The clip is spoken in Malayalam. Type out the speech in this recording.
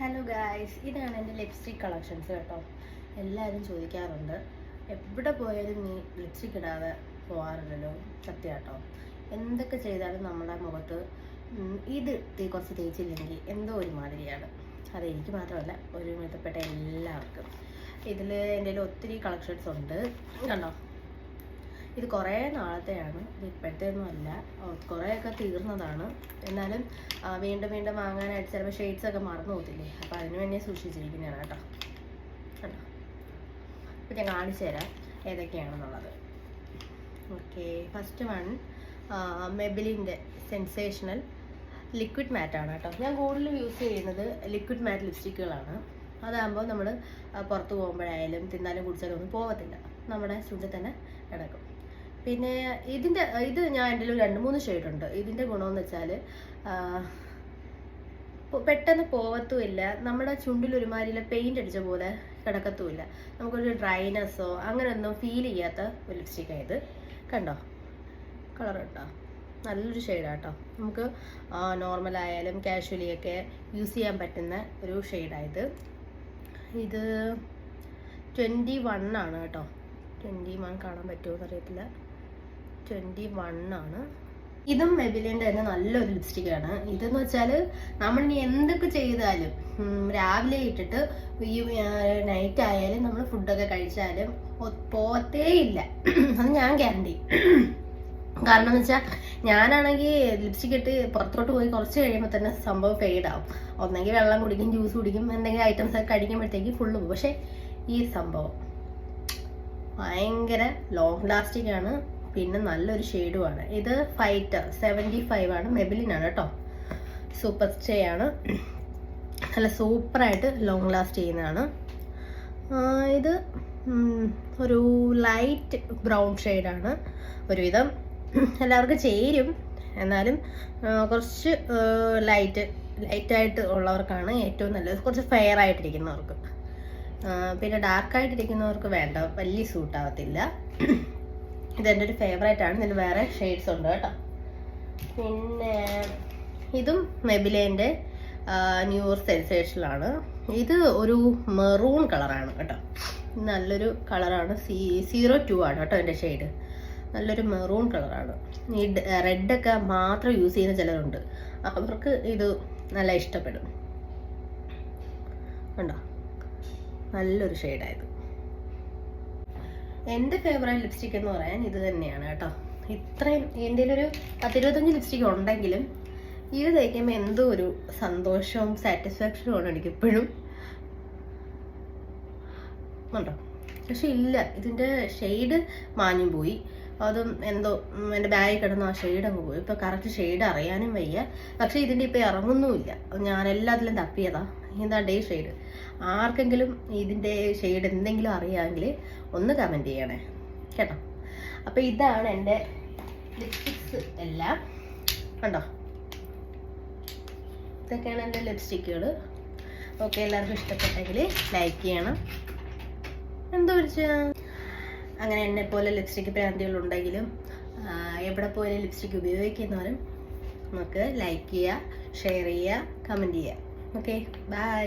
ഹലോ ഗായ്സ് ഇതാണ് എന്റെ ലിപ്സ്റ്റിക് കളക്ഷൻസ് കേട്ടോ. എല്ലാവരും ചോദിക്കാറുണ്ട്. എവിടെ പോയാലും നീ ലിപ്സ്റ്റിക് ഇടാതെ പോകാറില്ലല്ലോ സത്യം കേട്ടോ. എന്തൊക്കെ ചെയ്താലും നമ്മുടെ മുഖത്ത് ഇത് തീ കുറച്ച് തേച്ചില്ലെങ്കിൽ എന്തോ ഒരു മാതിരിയാണ്. അത് എനിക്ക് മാത്രമല്ല ഒരു മിതപ്പെട്ട എല്ലാവർക്കും. ഇതിൽ എന്റെ ഒത്തിരി കളക്ഷൻസ് ഉണ്ട്. കണ്ടോ? ഇത് കുറേ നാളത്തെയാണ്. ഇത് ഇപ്പോഴത്തെയൊന്നും അല്ല. കുറേയൊക്കെ തീർന്നതാണ്. എന്നാലും വീണ്ടും വീണ്ടും വാങ്ങാനായിട്ട് ചിലപ്പോൾ ഷെയ്ഡ്സ് ഒക്കെ മറന്നു പോകത്തില്ലേ? അപ്പോൾ അതിന് വേണ്ടി സൂക്ഷിച്ചിരിക്കുന്നതാണ് കേട്ടോ. കണ്ടോ? അപ്പോൾ ഞാൻ കാണിച്ചു തരാം ഏതൊക്കെയാണെന്നുള്ളത്. ഓക്കെ ഫസ്റ്റ് വൺ മെബിലിന്റെ സെൻസേഷണൽ ലിക്വിഡ് മാറ്റാണ് കേട്ടോ. ഞാൻ കൂടുതലും യൂസ് ചെയ്യുന്നത് ലിക്വിഡ് മാറ്റ് ലിപ്സ്റ്റിക്കുകളാണ് അതാകുമ്പോൾ നമ്മൾ പുറത്ത് പോകുമ്പോഴായാലും തിന്നാലും കുടിച്ചാലും ഒന്നും പോകത്തില്ല. നമ്മുടെ ചുണ്ടിൽ തന്നെ കിടക്കും. പിന്നെ ഇതിന്റെ ഇത് ഞാൻ എന്റെ രണ്ട് മൂന്ന് ഷെയ്ഡ് ഉണ്ട്. ഇതിന്റെ ഗുണമെന്ന് വെച്ചാൽ പെട്ടെന്ന് പോവത്തുമില്ല. നമ്മുടെ ചുണ്ടിൽ ഒരുമാതിരി പെയിന്റ് അടിച്ച പോലെ കിടക്കത്തുമില്ല. നമുക്കൊരു ഡ്രൈനെസ്സോ അങ്ങനെയൊന്നും ഫീൽ ചെയ്യാത്ത ഒരു ലിപ്സ്റ്റിക്കാണ് ഇത്. കണ്ടോ? കളർ കേട്ടോ നല്ലൊരു ഷെയ്ഡാട്ടോ നമുക്ക് നോർമൽ ആയാലും കാഷ്വലി ഒക്കെ യൂസ് ചെയ്യാൻ പറ്റുന്ന ഒരു ഷെയ്ഡായത് ഇത്. ട്വന്റി വൺ ആണ് കേട്ടോ ട്വന്റി വൺ കാണാൻ പറ്റുമോ എന്നറിയത്തില്ല ട്വന്റി ആണ്. ഇതും മെബിലിന്റെ തന്നെ നല്ലൊരു ലിപ്സ്റ്റിക്കാണ്. ഇതെന്ന് വെച്ചാൽ നമ്മൾ ഇനി എന്തൊക്കെ ചെയ്താലും രാവിലെ ഇട്ടിട്ട് ഈ നൈറ്റ് ആയാലും നമ്മൾ ഫുഡൊക്കെ കഴിച്ചാലും പോത്തേ ഇല്ല. അത് ഞാൻ ഗ്യാരണ്ടി കാരണം എന്ന് വെച്ചാൽ ഞാനാണെങ്കിൽ ലിപ്സ്റ്റിക് ഇട്ട് പുറത്തോട്ട് പോയി കുറച്ച് കഴിയുമ്പോൾ തന്നെ സംഭവം ഫെയ്ഡ് ആവും. ഒന്നെങ്കിൽ വെള്ളം കുടിക്കും ജ്യൂസ് കുടിക്കും എന്തെങ്കിലും ഐറ്റംസ് ഒക്കെ കഴിക്കുമ്പോഴത്തേക്ക് ഫുള്ള് പോകും. പക്ഷേ ഈ സംഭവം ഭയങ്കര ലോങ് ലാസ്റ്റിംഗ് ആണ്. പിന്നെ നല്ലൊരു ഷെയ്ഡുമാണ്. ഇത് ഫൈറ്റർ സെവന്റി ഫൈവ് ആണ് മെബിലിനാണ് കേട്ടോ. സൂപ്പർ സ്റ്റേ ആണ് നല്ല സൂപ്പറായിട്ട് ലോങ് ലാസ്റ്റ് ചെയ്യുന്നതാണ്. ഇത് ഒരു ലൈറ്റ് ബ്രൗൺ ഷെയ്ഡാണ് ഒരുവിധം എല്ലാവർക്കും ചേരും. എന്നാലും കുറച്ച് ലൈറ്റ് ലൈറ്റായിട്ട് ഉള്ളവർക്കാണ് ഏറ്റവും നല്ലത്. കുറച്ച് ഫെയർ ആയിട്ടിരിക്കുന്നവർക്ക്. പിന്നെ ഡാർക്കായിട്ടിരിക്കുന്നവർക്ക് വേണ്ട. വലിയ സൂട്ട് ആവത്തില്ല. ഇതെന്റെ ഒരു ഫേവറേറ്റ് ആണ്. ഇതിന് വേറെ ഷെയ്ഡ്സ് ഉണ്ട് കേട്ടോ. പിന്നെ ഇതും മെബിലേന്റെ ന്യൂ ഇയർ സെൻസേഷനിലാണ് ഇത് ഒരു മെറൂൺ കളറാണ് കേട്ടോ. നല്ലൊരു കളറാണ് സീ സീറോ ടു ആണ് കേട്ടോ എന്റെ ഷെയ്ഡ് നല്ലൊരു മെറൂൺ കളറാണ് ഈ റെഡൊക്കെ മാത്രം യൂസ് ചെയ്യുന്ന ചിലരുണ്ട്. അവർക്ക് ഇത് നല്ല ഇഷ്ടപ്പെടും. കണ്ടോ? നല്ലൊരു ഷെയ്ഡായത് എന്റെ ഫേവറേറ്റ് ലിപ്സ്റ്റിക് എന്ന് പറയാൻ ഇത് തന്നെയാണ് കേട്ടോ. ഇത്രയും എന്റെ ഒരു പത്തിരുപത്തഞ്ച് ലിപ്സ്റ്റിക് ഉണ്ടെങ്കിലും ഇത് തയ്ക്കുമ്പോൾ എന്തോ ഒരു സന്തോഷവും സാറ്റിസ്ഫാക്ഷനും ആണ് എനിക്ക് എപ്പോഴും ഉണ്ടോ? പക്ഷെ ഇല്ല ഇതിന്റെ ഷെയ്ഡ് മാഞ്ഞു പോയി. അതും എന്തോ എന്റെ ബാഗിൽ കിടന്ന ആ ഷെയ്ഡ് അങ്ങ് പോയി. ഇപ്പോൾ കറക്റ്റ് ഷെയ്ഡ് അറിയാനും വയ്യ. പക്ഷേ ഇതിന്റെ ഇപ്പോൾ ഇറങ്ങുന്നുമില്ല. ഞാൻ എല്ലാത്തിലും തപ്പിയതാ. ഇതാ ഡേ ഷെയ്ഡ്? ആർക്കെങ്കിലും ഇതിന്റെ ഷെയ്ഡ് എന്തെങ്കിലും അറിയാമെങ്കിൽ ഒന്ന് കമന്റ് ചെയ്യണേ. കേട്ടോ? അപ്പോൾ ഇതാണ് എന്റെ ലിപ്സ്റ്റിക്സ് എല്ലാം. കണ്ടോ? ഇതൊക്കെയാണ് എന്റെ ലിപ്സ്റ്റിക്കുകൾ ഓക്കെ എല്ലാവർക്കും ഇഷ്ടപ്പെട്ടെങ്കിൽ ലൈക്ക് ചെയ്യണം. എന്തോ വിളിച്ചാ? അങ്ങനെ എന്നെ പോലെ ലിപ്സ്റ്റിക് ഭ്രാന്തികളുണ്ടെങ്കിലും ഉണ്ടെങ്കിലും എവിടെ പോലെ ലിപ്സ്റ്റിക് ഉപയോഗിക്കുന്നവരും നമുക്ക് ലൈക്ക് ചെയ്യുക ഷെയർ ചെയ്യുക കമന്റ് ചെയ്യുക ഓക്കെ ബൈ